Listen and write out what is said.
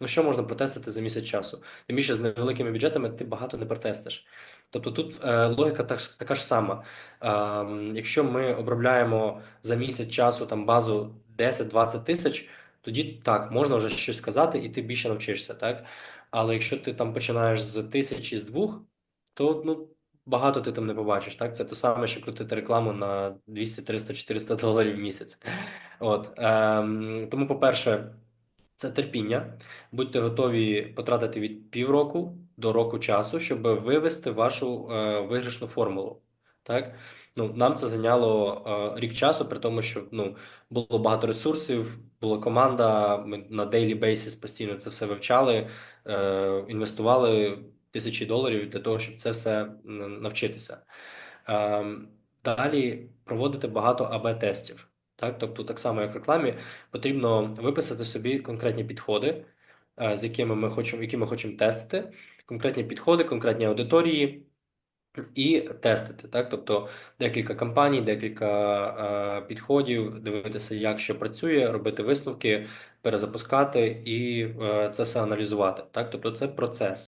ну що можна протестити за місяць часу? Тим більше з невеликими бюджетами ти багато не протестиш. Тобто тут е, логіка так, така ж сама. Е, якщо ми обробляємо за місяць часу там базу 10-20 тисяч, тоді так, можна вже щось сказати, і ти більше навчишся, так? Але якщо ти там починаєш з тисячі, з двох, то ну, багато ти там не побачиш. Так? Це те саме, що крутити рекламу на 200, 300, 400 доларів в місяць. От, ем, тому, по-перше, це терпіння. Будьте готові потратити від півроку до року часу, щоб вивести вашу е, виграшну формулу. Так? Ну, нам це зайняло е, рік часу, при тому, що ну, було багато ресурсів, була команда, ми на daily basis постійно це все вивчали, е, інвестували тисячі доларів для того, щоб це все навчитися. Е, далі проводити багато АБ-тестів. Так, тобто, так само, як в рекламі, потрібно виписати собі конкретні підходи, е, з якими ми хочемо, які ми хочемо тестити, конкретні підходи, конкретні аудиторії і тестити. Так, тобто декілька кампаній, декілька е, підходів, дивитися, як що працює, робити висновки, перезапускати і е, це все аналізувати. Так, тобто, це процес.